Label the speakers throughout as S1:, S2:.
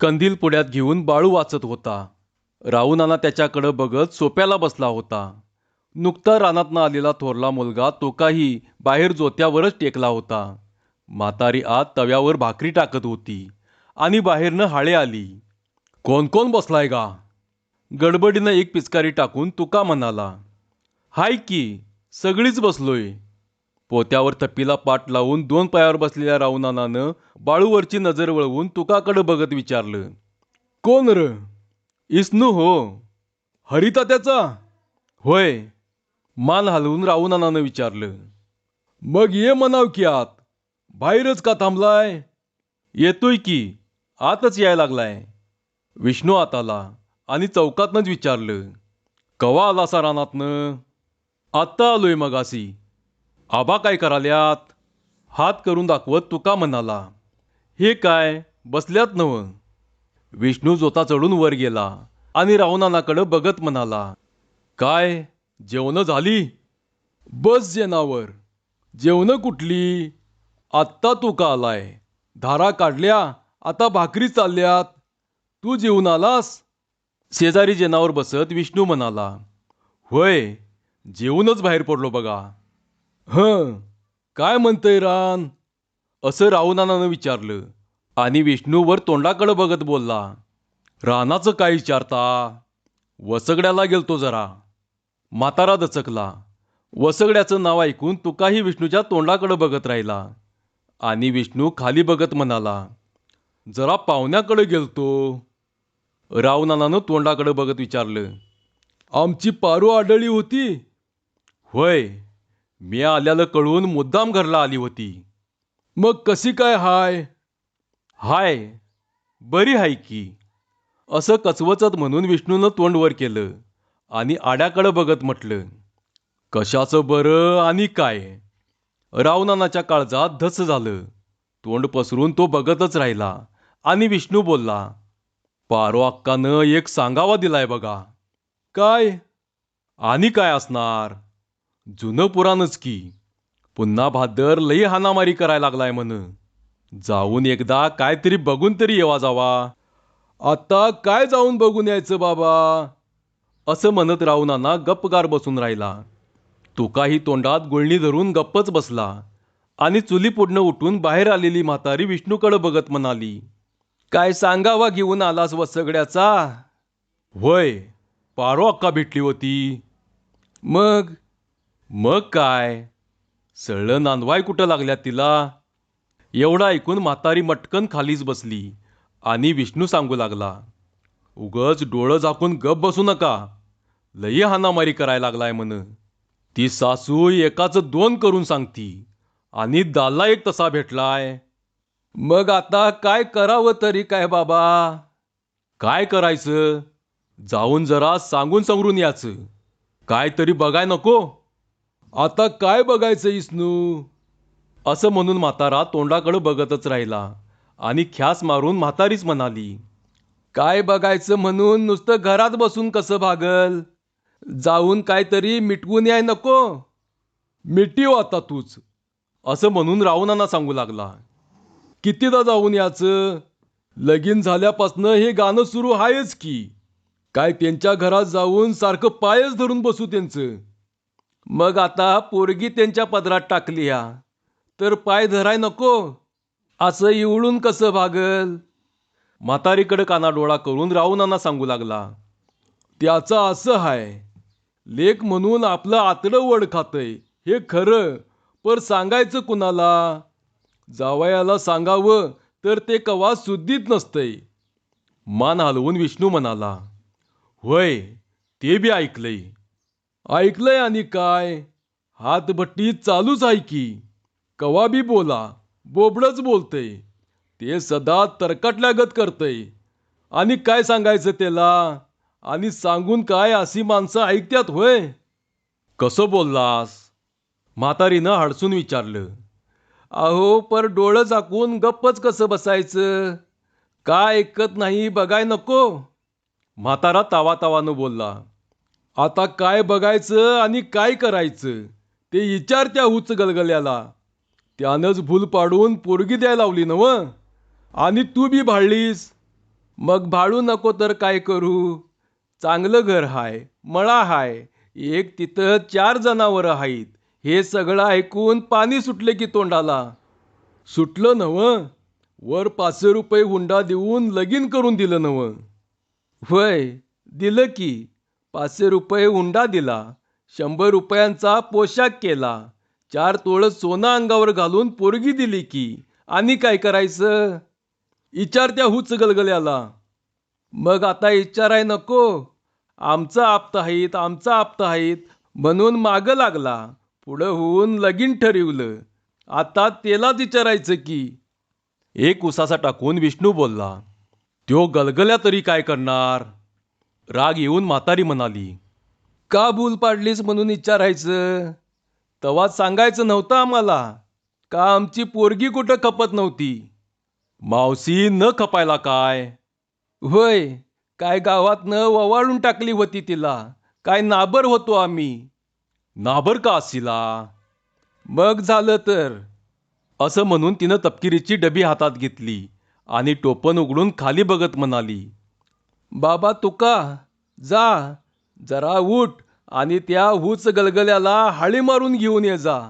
S1: कंदील पुढ्यात घेऊन बाळू वाचत होता. राऊनाना त्याच्याकडं बघत सोप्याला बसला होता. नुकता रानातनं आलेला थोरला मुलगा तो काही बाहेर जोत्यावरच टेकला होता. म्हातारी आत तव्यावर भाकरी टाकत होती आणि बाहेरनं हाळे आली. कोण कोण बसलाय का गडबडीनं एक पिचकारी टाकून तुका म्हणाला. हाय की सगळीच बसलोय. पोत्यावर थप्पीला पाठ लावून दोन पायावर बसलेल्या राऊनानानं बाळूवरची नजर वळवून तुकाकडं बघत विचारलं कोण र? इस्नू हो. हरिता त्याचा? होय. मान हलवून राऊनानानं विचारलं मग ये म्हणाव की आत. बाहेरच का थांबलाय? येतोय की? आतच यायला लागलाय. विष्णू आत आला आणि चौकातनंच विचारलं कवा आला सा रानातनं? आत्ता आलोय मगासी आबा काय कराल्यात? हात करून दाखवत तुका म्हणाला. हे काय? बसल्यात नव. विष्णू जोता चढून वर गेला आणि रावणानाकडं बघत म्हणाला काय? जेवणं झाली? बस जेनावर. जेवणं कुठली? आत्ता तू का आलाय? धारा काढल्या? आता भाकरी चालल्यात? तू जेवून आलास? शेजारी जेनावर बसत विष्णू म्हणाला होय जेवूनच बाहेर पडलो बघा. हं काय म्हणतंय रान? असं रावणानानं विचारलं. आणि विष्णूवर तोंडाकडं बघत बोलला रानाचं काय विचारता? वसगड्याला गेलतो जरा. म्हातारा दचकला. वसगड्याचं नाव ऐकून तुकाही विष्णूच्या तोंडाकडं बघत राहिला. आणि विष्णू खाली बघत म्हणाला जरा पाहुण्याकडे गेलतो. रावणानानं तोंडाकडे बघत विचारलं आमची पारू आढळली होती? होय. मी आल्याला कळून मुद्दाम घरला आली होती. मग कशी काय हाय? हाय बरी हाय की. असं कचवचत म्हणून विष्णूनं तोंड वर केलं आणि आड्याकडं बघत म्हटलं कशाचं बरं आणि काय? रावणानाच्या काळजात धस झालं. तोंड पसरून तो बघतच राहिला आणि विष्णू बोलला पारो अक्कानं एक सांगावा दिलाय बघा. काय? आणि काय असणार? जुनं पुराणच की. पुन्हा भादर लई हानामारी करायला लागलाय म्हण जाऊन एकदा काहीतरी बघून तरी येवा जावा. आता काय जाऊन बघून यायचं बाबा? असं म्हणत राऊनाना गप्पगार बसून राहिला. तुकाही तोंडात गुळणी धरून गप्पच बसला आणि चुली पुढनं उठून बाहेर आलेली म्हातारी विष्णूकडे बघत म्हणाली काय सांगावा घेऊन आलास व सगळ्याचा? होय पारो अक्का भेटली होती. मग? मग काय? सळलं नांदवाय कुठं लागल्या तिला? एवढं ऐकून म्हातारी मटकन खालीच बसली आणि विष्णू सांगू लागला उगच डोळं झाकून गप बसू नका. लई हानामारी करायला लागलाय म्हण. ती सासू एकाचं दोन करून सांगती आणि दालला एक तसा भेटलाय. मग आता काय करावं तरी काय बाबा? काय करायचं? जाऊन जरा सांगून समरून याचं. काय तरी बघाय नको. आता काय बघायचं इस्नू? असं म्हणून म्हातारा तोंडाकडं बघतच राहिला आणि ख्यास मारून म्हातारीच म्हणाली काय बघायचं म्हणून? नुसतं घरात बसून कसं भागल? जाऊन काहीतरी मिटवून याय नको. मिटीव आता तूच. असं म्हणून रावणांना सांगू लागला कितीदा जाऊन याचं लगीन झाल्यापासनं हे गाणं सुरू आहेच की. काय त्यांच्या घरात जाऊन सारखं पायच धरून बसू त्यांचं. मग आता पोरगी त्यांच्या पदरात टाकली ह्या तर पाय धराय नको. असं इवळून कसं भागल? म्हातारीकडे कानाडोळा करून रावणांना सांगू लागला त्याचं असं हाय लेख म्हणून आपलं आतडं वड खातंय. हे खरं पर सांगायचं कुणाला? जावयाला सांगावं तर ते कवा सुद्धीत नसतंय. मान हलवून विष्णू म्हणाला होय ते बी ऐकलंय. ऐकलंय आणि काय? हातभट्टी चालूच आहे की. कवा बी बोला बोबडच बोलतंय ते सदा तरकटल्यागत करतंय आणि काय सांगायचं त्याला? आणि सांगून काय अशी माणसं ऐकत्यात होय? कसं बोललास? म्हातारीनं हडसून विचारलं. अहो पर डोळं झाकून गप्पच कसं बसायचं? काय ऐकत नाही बघाय नको? म्हातारा तावा तावानं बोलला. आता काय बघायचं आणि काय करायचं ते विचार त्या उच गलगल्याला. त्यानंच भूल पाडून पोरगी द्यायला लावली नव. आणि तू बी भाळलीस मग भाळू नको तर काय करू? चांगलं घर हाय मळा हाय एक तिथं चार जनावरं आहेत हे सगळं ऐकून पाणी सुटले की तोंडाला. सुटलं नव. वर पाचशे रुपये हुंडा देऊन लगीन करून दिलं नव. होय दिलं की. पाचशे रुपये हुंडा दिला शंभर रुपयांचा पोशाख केला चार तोळं सोनं अंगावर घालून पोरगी दिली की आणि काय करायचं? इचारत्या त्या हुच गलगल्याला. मग आता इचाराय नको. आमचं आप्त आहेत आमचा आप्त आहेत म्हणून मागं लागला पुढं होऊन लगीन ठरवलं. आता त्यालाच विचारायचं की. एक उसासा टाकून विष्णू बोलला त्यो गलगल्या तरी काय करणार? राग येऊन म्हातारी म्हणाली का भूल पाडलीस म्हणून विचारायचं तवा सांगायचं नव्हतं आम्हाला. का आमची पोरगी कुठं खपत नव्हती? मावशी न खपायला काय? होय काय गावात न ववाळून टाकली होती तिला. काय नाबर होतो आम्ही. नाबर का असिला? मग झालं तर. असं म्हणून तिनं तपकिरीची डबी हातात घेतली आणि टोपण उघडून खाली बघत म्हणाली बाबा तुका जा जरा उठ आणि त्या ऊच गलगल्याला हाळी मारून घेऊन ये जा.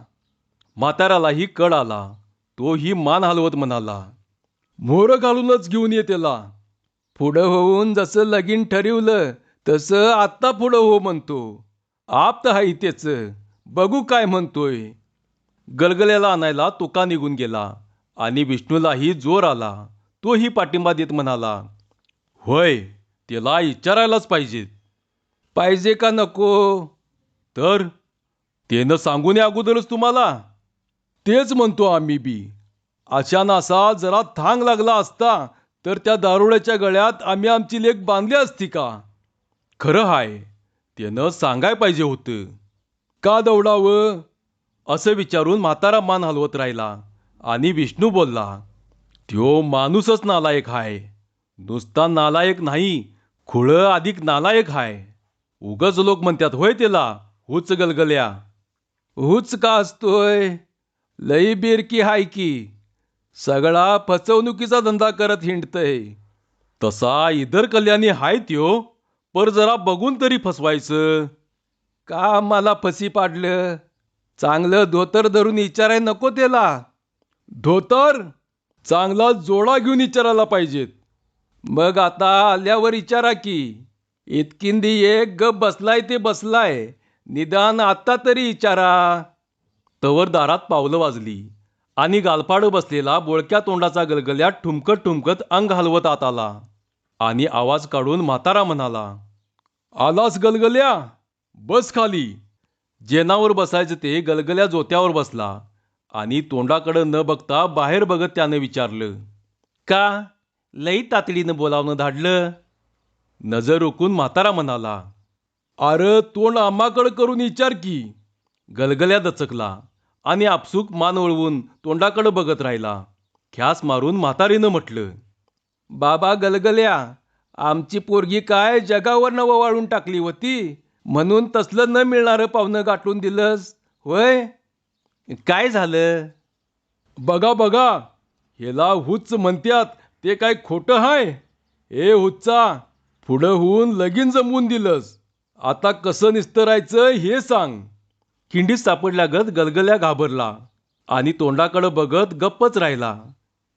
S1: म्हाताऱ्यालाही कळ आला. तोही मान हलवत म्हणाला मोर घालूनच घेऊन ये त्याला. पुढं होऊन जसं लगीन ठरवलं तसं आत्ता पुढं हो म्हणतो. आप्त हाय त्याचं बघू काय म्हणतोय. गलगल्याला आणायला तुका निघून गेला आणि विष्णूलाही जोर आला. तोही पाठिंबा देत म्हणाला होय त्याला विचारायलाच पाहिजेत पाहिजे का नको? तर त्यानं सांगून अगोदरच तुम्हाला. तेच म्हणतो आम्ही बी. अशा नासा जरा थांग लागला असता तर त्या दारुड्याच्या गळ्यात आम्ही आमची लेख बांधली असती का? खरं हाय त्यानं सांगाय पाहिजे होतं. का दौडावं? असं विचारून म्हातारा मान हलवत राहिला आणि विष्णू बोलला त्यो माणूसच नालायक हाय. नुसता नालायक नाही खुळं अधिक नालायक हाय. उगच लोक म्हणतात होय त्याला हुच गलगल्या. हुच का असतोय? लई बिरकी हाय की. सगळा फसवणुकीचा धंदा करत हिंडतय. तसा इधर कल्याणी हाय त्यो पर जरा बघून तरी फसवायचं. का मला फसी पाडलं? चांगलं धोतर धरून विचाराय नको त्याला. धोतर? चांगला जोडा घेऊन विचारायला पाहिजेत. मग आता आल्यावर विचारा की इतकिंदी एक गप बसलाय ते बसलाय. निदान आत्ता तरी विचारा. तवर दारात पावलं वाजली आणि गालपाड बसलेला बोळक्या तोंडाचा गलगल्यात ठुमकत ठुमकत अंग हलवत आत आला आणि आवाज काढून म्हातारा म्हणाला आलास गलगल्या? बस खाली. जेनावर बसायचं ते गलगल्या जोत्यावर बसला आणि तोंडाकडं न बघता बाहेर बघत त्यानं विचारलं का? लई तातडीनं बोलावणं धाडलं. नजर रोखून म्हातारा म्हणाला अरे तोंड आम्हाकडं करून विचार की. गलगल्या दचकला आणि आपसूक मान वळवून तोंडाकडं बघत राहिला. ख्यास मारून म्हातारीनं म्हटलं बाबा गलगल्या आमची पोरगी काय जगावर जगावरनं वाळून टाकली होती? म्हणून तसलं न मिळणारं पाहुणं गाठून दिलंस. होय? काय झालं? बघा बघा ह्याला हुच म्हणत्यात. ते काय खोटं हाय? ए हुच्चा पुढं होऊन लगीन जमवून दिलंस. आता कसं निस्तरायचं हे सांग. किंडीत सापडल्यागत गलगल्या घाबरला आणि तोंडाकडं बघत गप्पच राहिला.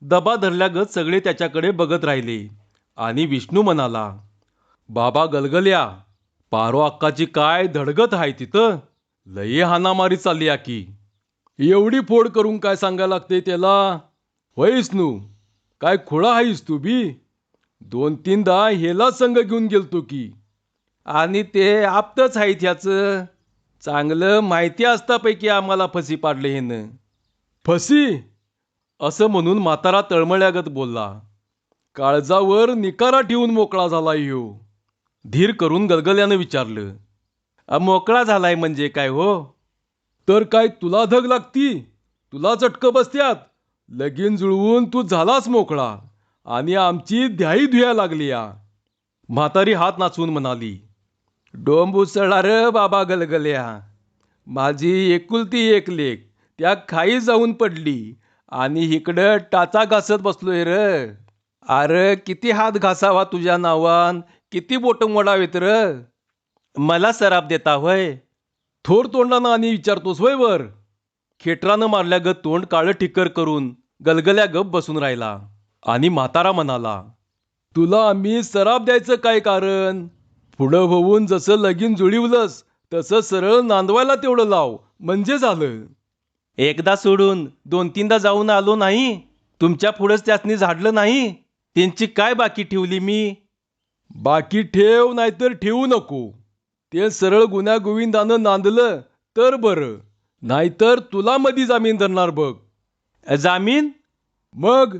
S1: दबा धरल्यागत सगळे त्याच्याकडे बघत राहिले आणि विष्णू म्हणाला बाबा गलगल्या पारो अक्काची काय धडगत आहे तिथं? लई हानामारी चालली आकी. एवढी फोड करून काय सांगायला लागते त्याला? होय काय खोळा आहेस तू बी? दोन तीनदा हेला संघ घेऊन गेलतो की. आणि ते आपतच आहे ह्याचं. चांगलं माहिती असतापैकी आम्हाला फसी पाडले हेनं फसी? असं म्हणून म्हातारा तळमळ्यागत बोलला. काळजावर निकारा ठेवून मोकळा झाला ह्यो. धीर करून गलगल्यानं विचारलं. मोकळा झालाय म्हणजे काय हो? तर काय तुला धग लागती? तुला चटकं बसत्यात? लगीन जुळवून तू झालास मोकळा आणि आमची ध्याई धुया लागली या म्हातारी हात नाचवून म्हणाली डोंब उसळला र बाबा गलगल्या. माझी एकुलती एक लेक त्या खाई जाऊन पडली आणि इकडं टाचा घासत बसलोय र. अरे किती हात घासावा तुझ्या नावान किती बोट मोडावेत र. मला सराप देता होय. थोर तोंडानं आणि विचारतोस होय वर. खेटरानं मारल्यागत तोंड काळं ठिक्कर करून गलगल्या गप बसून राहिला आणि म्हातारा म्हणाला तुला आम्ही सराप द्यायचं काय कारण? पुढं होऊन जसं लगीन जुळीवलंस तसं सरळ नांदवायला तेवढं लाव. म्हणजे झालं. एकदा सोडून दोन तीनदा जाऊन आलो नाही? तुमच्या पुढंच त्यासनी झाडलं नाही? त्यांची काय बाकी ठेवली मी? बाकी ठेव नाहीतर ठेवू नको. ते सरळ गुन्ह्या गोविंदानं नांदलं तर बरं. नाहीतर तुला मधी जामीन धरणार बघ. जामीन? मग?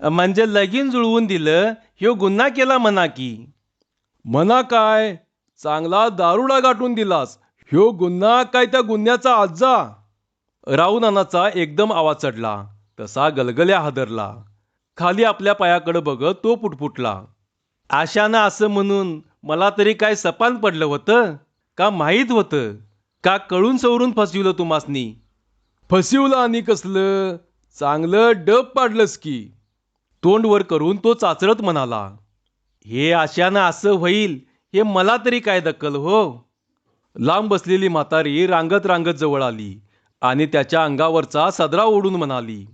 S1: म्हणजे लगीन जुळवून दिलं ह्यो गुन्हा केला म्हणा की. म्हणा काय? चांगला दारुडा गाठून दिलास. ह्यो गुन्हा काय त्या गुन्ह्याचा आजा? राऊ नानाचा एकदम आवाज चढला. तसा गलगल्या हादरला. खाली आपल्या पायाकडे बघत तो पुटपुटला. आशानं असं म्हणून मला तरी काय सपान पडलं होतं? का माहीत होतं? का कळून सवरून फसविलं तुम्हासनी फसिवलं आणि कसलं? चांगलं डब पाडलंस की. तोंड वर करून तो चाचरत म्हणाला हे आशानं असं होईल हे मला तरी काय दक्कल हो? लांब बसलेली म्हातारी रांगत रांगत जवळ आली आणि त्याच्या अंगावरचा सदरा ओढून म्हणाली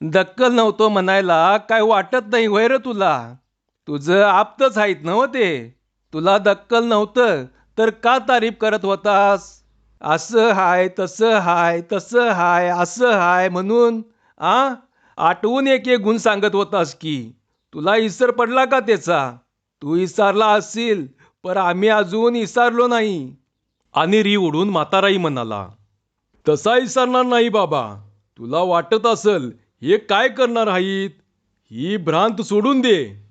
S1: दक्कल नव्हतो म्हणायला काय वाटत नाही होय र तुला? तुझं आप्तच आहेत नव ते. तुला दक्कल नव्हतं तर का तारीफ करत होतास? असं हाय तसं हाय तसं हाय असं हाय म्हणून आ? आठवून एक एक गुण सांगत होतास की तुला इसर पडला का त्याचा? तू इसारला असशील पर आम्ही अजून इसारलो नाही. आणि री उडून म्हाताराई म्हणाला तसा इसारणार नाही बाबा. तुला वाटत असल हे काय करणार आहेत ही भ्रांत सोडून दे.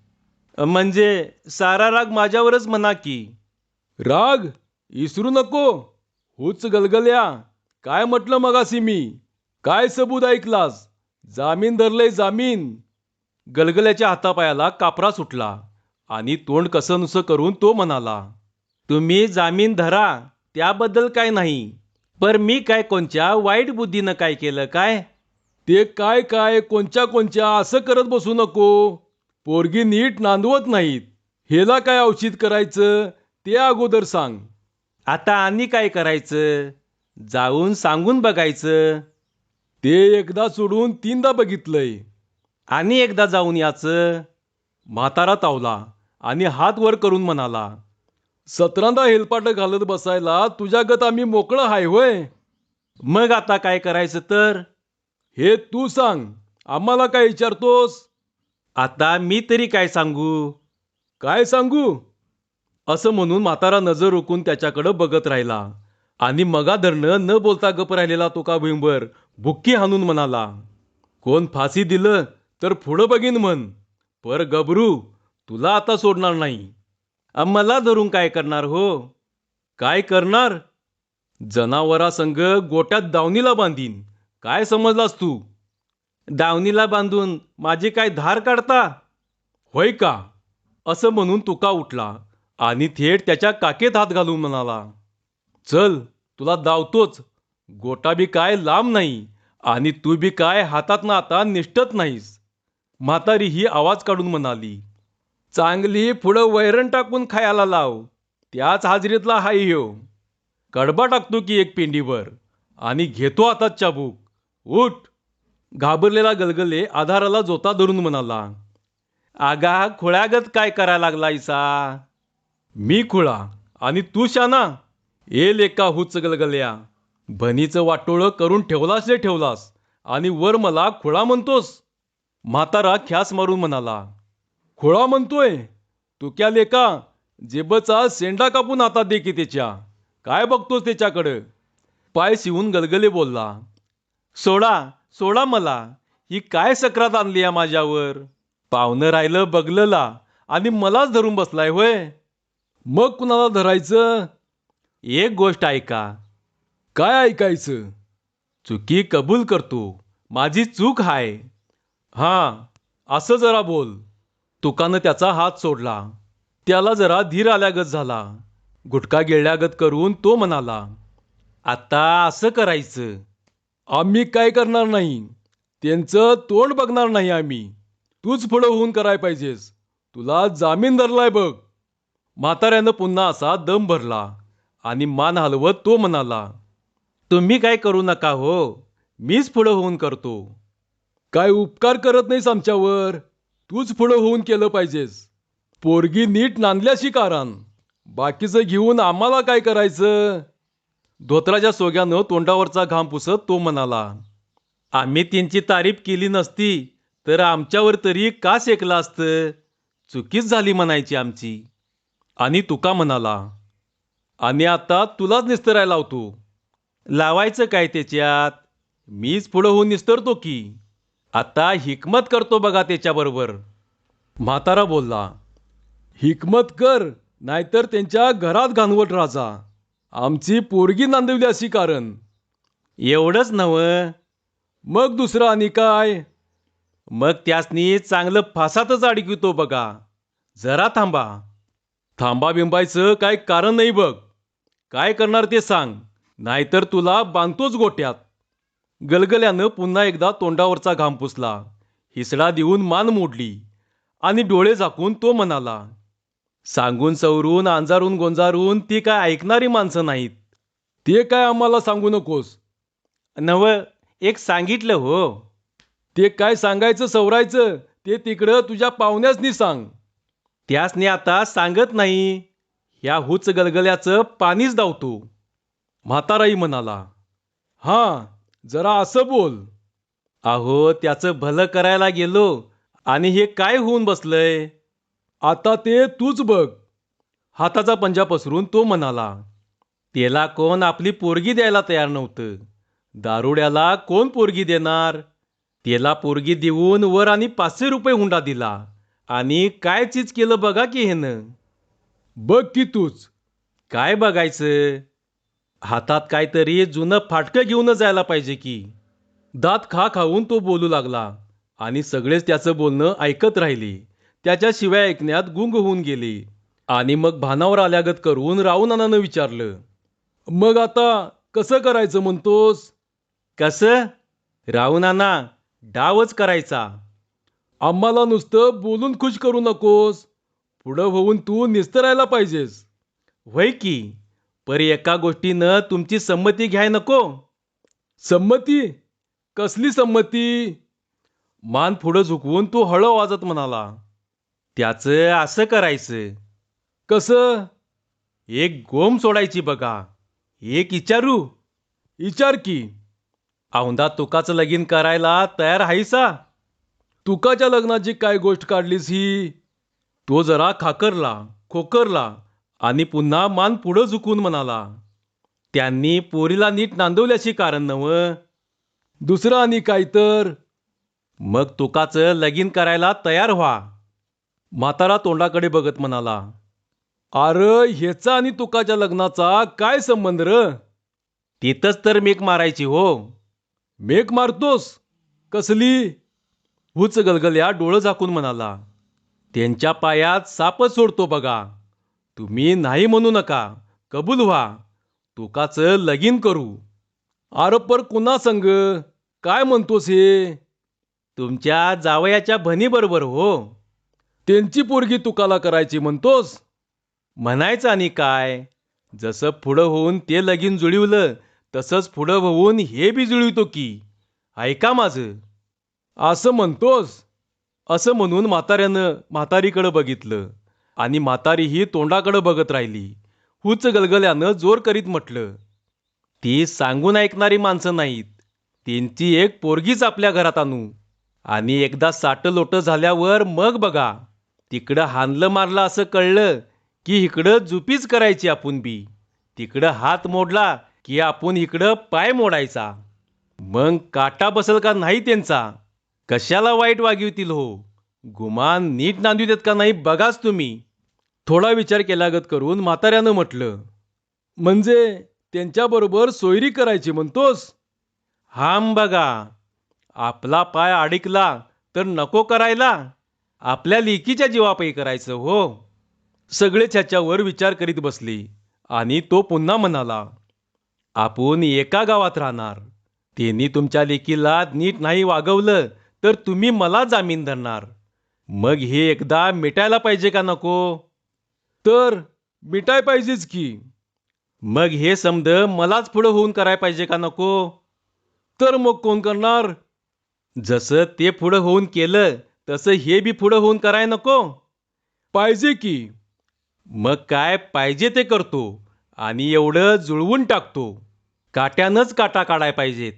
S1: म्हणजे सारा राग माझ्यावरच म्हणा की. राग? इसरू नको. हुच गलगल्या. काय म्हटलं मगासी मी? काय सबूत ऐकलास? जामीन धरले जामीन. गलगल्याच्या हातापायाला कापरा सुटला आणि तोंड कसं नुसं करून तो म्हणाला तुम्ही जामीन धरा त्याबद्दल काय नाही. पर मी काय कोणच्या वाईट बुद्धीनं काय केलं काय? ते काय काय? कोणच्या कोणच्या? असं करत बसू नको. पोरगी नीट नांदवत नाहीत. हेला काय औषध करायचं? ते अगोदर सांग. आता आणि काय करायचं? जाऊन सांगून बघायचं. ते एकदा सोडून तीनदा बघितलंय. आणि एकदा जाऊन याचं. म्हातारा तावला आणि हात वर करून म्हणाला सतरांदा हेलपाट घालत बसायला तुझ्यागत आम्ही मोकळं हाय होय. मग आता काय करायचं तर? हे तू सांग. आम्हाला काय विचारतोस? आता मी तरी काय सांगू? काय सांगू? असं म्हणून म्हातारा नजर रोखून त्याच्याकडं बघत राहिला. आणि मगा धरणं न बोलता गप राहिलेला तो का भुईंबर भुक्की हाणून म्हणाला कोण फाशी दिलं तर पुढं बघीन म्हण. पर गबरू तुला आता सोडणार नाही. मला धरून काय करणार हो? काय करणार? जनावरासंग गोट्यात दावणीला बांधीन. काय समजलास तू? दावणीला बांधून माझी काय धार काढता? होय का? असं म्हणून तुका उठला. आणि थेट त्याच्या काकेत हात घालून म्हणाला चल तुला दावतोच. गोटा बी काय लांब नाही आणि तू बी काय हातात ना आता निष्ठत नाहीस. म्हातारी ही आवाज काढून म्हणाली चांगली पुढं वैरण टाकून खायला लाव. त्याच हाजरीतला हाय हो कडबा टाकतो की एक पेंडीवर आणि घेतो आता चाबूक. उठ. घाबरलेला गलगले आधाराला जोता धरून म्हणाला आगा खुळ्यागत काय करायला लागला इसा मी खुळा आणि तू शाना. ए लेका हुच गलगल्या. बनीचं वाटोळं करून ठेवलास रे ठेवलास आणि वर मला खुळा म्हणतोस. म्हातारा ख्यास मारून म्हणाला. खुळा म्हणतोय. तू क्या लेका जेबचा सेंडा कापून आता दे की त्याच्या. काय बघतोस त्याच्याकडं? पाय शिवून गलगले बोलला. सोडा सोडा मला. ही काय सक्रात आणली या माझ्यावर? पाहुणं राहिलं बगलला आणि मलाच धरून बसलाय होय. मग कुणाला धरायचं? एक गोष्ट ऐका. काय ऐकायचं? चुकी कबूल करतो. माझी चूक हाय. हां असं जरा बोल. तुकानं त्याचा हात सोडला. त्याला जरा धीर आल्यागत झाला. गुटखा गिळल्यागत करून तो म्हणाला आता असं करायचं. आम्ही काय करणार नाही? त्यांचं तोंड बघणार नाही आम्ही. तूच पुढं होऊन कराय पाहिजेस. तुला जामीन धरलाय बघ. म्हाताऱ्यानं पुन्हा असा दम भरला आणि मान हलवत तो म्हणाला तुम्ही काय करू नका हो मीच पुढं होऊन करतो. काय उपकार करत नाहीस आमच्यावर? तूच पुढं होऊन केलं पाहिजेस. पोरगी नीट नांदल्याशी कारण बाकीचं घेऊन आम्हाला काय करायचं? धोत्राच्या सोग्यानं तोंडावरचा घाम पुसत तो म्हणाला आम्ही त्यांची तारीफ केली नसती तर आमच्यावर तरी का शेकला असतं? चुकीच झाली म्हणायची आमची. आणि तुका म्हणाला आणि आता तुलाच निस्तराय लावतो हो लावायचं काय त्याच्यात? मीच पुढं होऊन निस्तरतो की. आता हिकमत करतो बघा त्याच्याबरोबर. म्हातारा बोलला हिकमत कर नाहीतर त्यांच्या घरात घाणवट राजा. आमची पोरगी नांदवली अशी कारण. एवढंच नवं मग दुसरं आणि काय? मग त्यासनी चांगलं फासातच अडकवितो बघा. जरा थांबा. थांबा बिंबायचं काय कारण नाही बघ. काय करणार ते सांग. नाहीतर तुला बांधतोच गोट्यात. गलगल्यानं पुन्हा एकदा तोंडावरचा घाम पुसला. हिसडा देऊन मान मोडली. आणि डोळे झाकून तो म्हणाला सांगून सवरून अंजारून गोंजारून ती काय ऐकणारी माणसं नाहीत. ते काय आम्हाला सांगू नकोस. नव एक सांगितलं हो. ते काय सांगायचं सवरायचं ते तिकडं तुझ्या पाहुण्यासनी सांग. त्यासनी आता सांगत नाही. ह्या हुच गलगल्याचं पाणीच धावतो म्हाताराई म्हणाला हां जरा असं बोल. अहो त्याचं भलं करायला गेलो आणि हे काय होऊन बसलंय? आता ते तूच बघ. हाताचा पंजा पसरून तो म्हणाला त्याला कोण आपली पोरगी द्यायला तयार नव्हतं. दारुड्याला कोण पोरगी देणार? त्याला पोरगी देऊन वर आणि पाचशे रुपये हुंडा दिला. आणि काय चीज केलं बघा की हेनं. बघ की तूच. काय बघायचं? हातात काहीतरी जुनं फाटकं घेऊनच जायला पाहिजे की. दात खा खाऊन तो बोलू लागला आणि सगळेच त्याचं बोलणं ऐकत राहिले. त्याच्या शिवाय ऐकण्यात गुंग होऊन गेले. आणि मग भानावर आल्यागत करून रावणानं विचारलं. मग आता कसं करायचं म्हणतोस? कसं? रावणाना डावच करायचा. आम्हाला नुसतं बोलून खुश करू नकोस. पुढं होऊन तू निस्तरायला पाहिजेस. वय की? पर एका गोष्टीनं तुमची संमती घ्याय नको. संमती? कसली संमती? मान पुढं झुकवून तो हळू वाजत म्हणाला. त्याचं असं करायचं. कसं? एक गोम सोडायची बघा. एक इचारू. इचार की. औंधा तुकाचं लगीन करायला तयार आहेसा तुकाच्या लग्नाची काय गोष्ट काढलीस ही? तो जरा खाकरला खोकरला आणि पुन्हा मान पुढं झुकून म्हणाला त्यांनी पोरीला नीट नांदवल्याशी कारण नवं. दुसरं आणि काय तर? मग तुकाचं लगीन करायला तयार व्हा. म्हातारा तोंडाकडे बघत म्हणाला अरे ह्याचा आणि तुकाच्या लग्नाचा काय संबंध र? तिथंच तर मेक मारायची हो. मेक मारतोस? कसली? हुच गलगल्या डोळं झाकून म्हणाला त्यांच्या पायात सापच सोडतो बघा. तुम्ही नाही म्हणू नका. कबूल व्हा. तुकाचं लगीन करू. आरोपर कुणा संग? काय म्हणतोस हे? तुमच्या जावयाच्या भनीबरोबर हो. त्यांची पोरगी तुकाला करायची म्हणतोस. म्हणायचं आणि काय? जसं पुढं होऊन ते लगीन जुळवलं तसंच पुढं होऊन हे बी जुळवितो की. ऐका माझं. असं म्हणतोस. असं म्हणून म्हाताऱ्यानं म्हातारीकडं बघितलं. आणि म्हातारी ही तोंडाकडं बघत राहिली. हुच गलगल्यानं जोर करीत म्हटलं ती सांगून ऐकणारी माणसं नाहीत. त्यांची एक पोरगीच आपल्या घरात आणू. आणि एकदा साट लोटं झाल्यावर मग बघा. तिकडं हानलं मारलं असं कळलं की इकडं जुपीच करायची आपण बी. तिकडं हात मोडला की आपण इकडं पाय मोडायचा. मग काटा बसल का नाही त्यांचा? कशाला वाईट वागवतील हो? गुमान नीट नांदू देत का नाही बघाच तुम्ही. थोडा विचार केल्यागत करून म्हाताऱ्यानं म्हटलं म्हणजे त्यांच्याबरोबर सोयरी करायची म्हणतोस? हाम बघा आपला पाय अडकला तर नको करायला. आपल्या लेकीच्या जीवापायी करायचं हो. सगळेच ह्याच्यावर विचार करीत बसले आणि तो पुन्हा म्हणाला आपण एका गावात राहणार. त्यांनी तुमच्या लेकीला नीट नाही वागवलं तर तुम्ही मला जामीन धरणार. मग हे एकदा मिटायला पाहिजे का नको? तर मिटाय पाहिजेच की. मग हे समज मलाच पुढं होऊन कराय पाहिजे का नको? तर मग कोण करणार? जसं ते पुढं होऊन केलं तसं हे बी पुढं होऊन कराय नको. पाहिजे की. मग काय पाहिजे ते करतो आणि एवढं जुळवून टाकतो. काट्यानंच काटा काढाय पाहिजेत.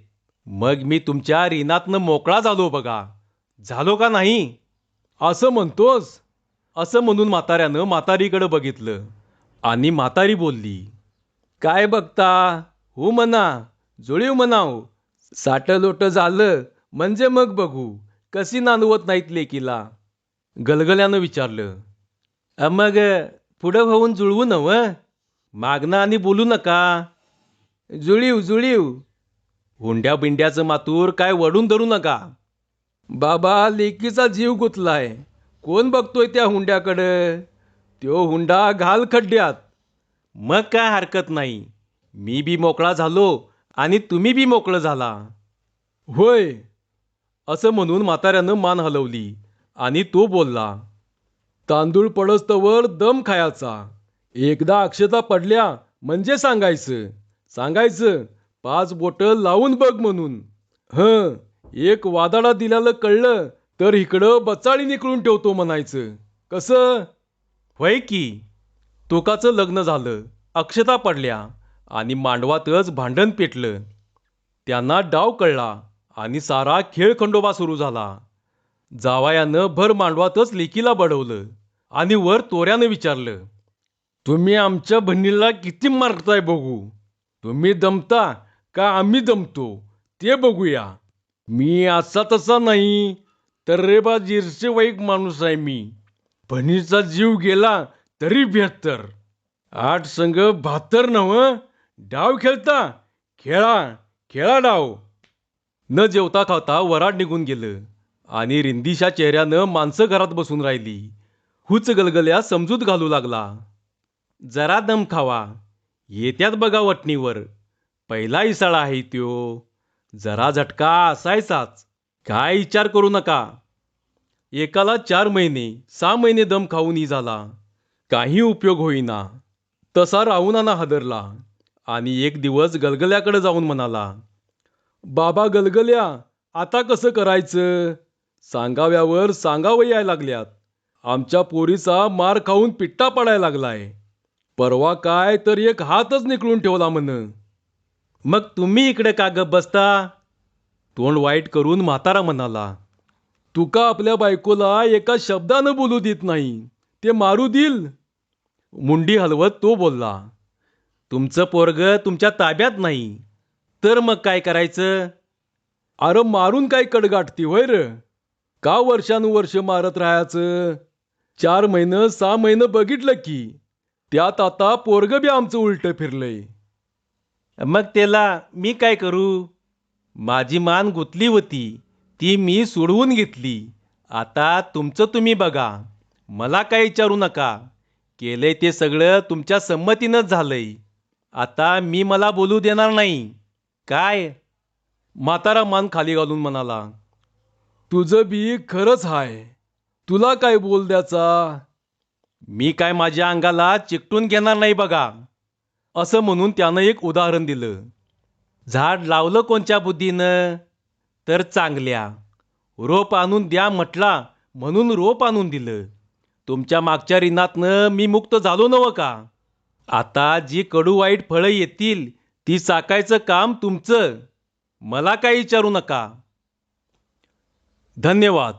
S1: मग मी तुमच्या रिनातनं मोकळा झालो बघा. झालो का नाही? असं म्हणतोस? असं म्हणून म्हाताऱ्यानं म्हातारीकडं बघितलं. आणि म्हातारी बोलली काय बघता? हो म्हणा जुळीव म्हणाव साठ लोट झालं म्हणजे मग बघू. कशी नांदवत नाहीत लेकीला. गलगल्यानं विचारलं मग पुढं होऊन जुळवू नव मागणं आणि बोलू नका. जुळीव जुळीव. हुंड्या बिंड्याचं मातूर काय वडून धरू नका. बाबा लेकीचा जीव गुतलाय. कोण बघतोय त्या हुंड्याकडं? त्यो हुंडा घाल खड्ड्यात. मग काय हरकत नाही. मी बी मोकळा झालो आणि तुम्ही बी मोकळं झाला. होय असं म्हणून म्हाताऱ्यानं मान हलवली आणि तो बोलला तांदूळ पडस्तवर दम खायचा. एकदा अक्षता पडल्या म्हणजे सांगायचं. सांगायचं पाच बोटं लावून बघ म्हणून. हं एक वादाडा दिल्याला कळलं तर इकडं बचाळी निकळून ठेवतो म्हणायचं. कसं? होय की. तोकाचं लग्न झालं अक्षता पडल्या आणि मांडवातच भांडण पेटलं. त्यांना डाव कळला आणि सारा खेळ खंडोबा सुरू झाला. जावायानं भर मांडवातच लेकीला बडवलं आणि वर तोऱ्यानं विचारलं तुम्ही आमच्या बहिणीला किती मारताय बघू? तुम्ही दमता का आम्ही दमतो ते बघूया. मी असा तसा नाही. तर रे बा वाईक माणूस आहे मी. भणीचा जीव गेला तरी बेहत्तर आठ संघ बहात्तर नव. डाव खेळता खेळा खेळा डाव. न जेवता खाता वराड निघून गेलं. आणि रिंदीच्या चेहऱ्यानं माणसं घरात बसून राहिली. हुच गलगल्या समजूत घालू लागला. जरा दम खावा. येत्यात बघा वटणीवर. पहिला इसाळा आहे त्यो. जरा झटका असायचाच. काय विचार करू नका. एकाला चार महिने सहा महिने दम खाऊन ई झाला. काही उपयोग होईना. तसा राहुनाना हादरला आणि एक दिवस गलगल्याकडे जाऊन म्हणाला बाबा गलगल्या आता कसं करायचं? सांगाव्यावर सांगावं याय लागल्यात. आमच्या पोरीचा मार खाऊन पिट्टा पडायला लागलाय. परवा काय तर एक हातच निकळून ठेवला म्हण. मग तुम्ही इकडे का गप बसता? तोंड वाईट करून म्हातारा म्हणाला तुका आपल्या बायकोला एका शब्दानं बोलू देत नाही ते मारू देईल. मुंडी हलवत तो बोलला तुमचं पोरग तुमच्या ताब्यात नाही तर मग काय करायचं? अरे मारून काय कडगाठती होय र? का वर्षानुवर्ष मारत राहायचं? चार महिनं सहा महिनं बघितलं की त्यात आता पोरग बी आमचं उलटं फिरलंय. मग त्याला मी काय करू? माझी मान गुतली होती ती मी सोडवून घेतली. आता तुमचं तुम्ही बघा. मला काय विचारू नका. केलंय ते सगळं तुमच्या संमतीनंच झालंय. आता मी मला बोलू देणार नाही. काय? म्हातारा मान खाली घालून म्हणाला तुझं बी खरंच हाय. तुला काय बोल द्याचा? मी काय माझ्या अंगाला चिकटून घेणार नाही बघा. असं म्हणून त्यानं एक उदाहरण दिलं. झाड लावलं कोणच्या बुद्धीनं? तर चांगल्या. रोप आणून द्या म्हटला म्हणून रोप आणून दिलं. तुमच्या मागच्या रिनातनं मी मुक्त झालो नव का? आता जी कडू वाईट फळं येतील ती चाकायचं काम तुमचं. मला काही विचारू नका. धन्यवाद.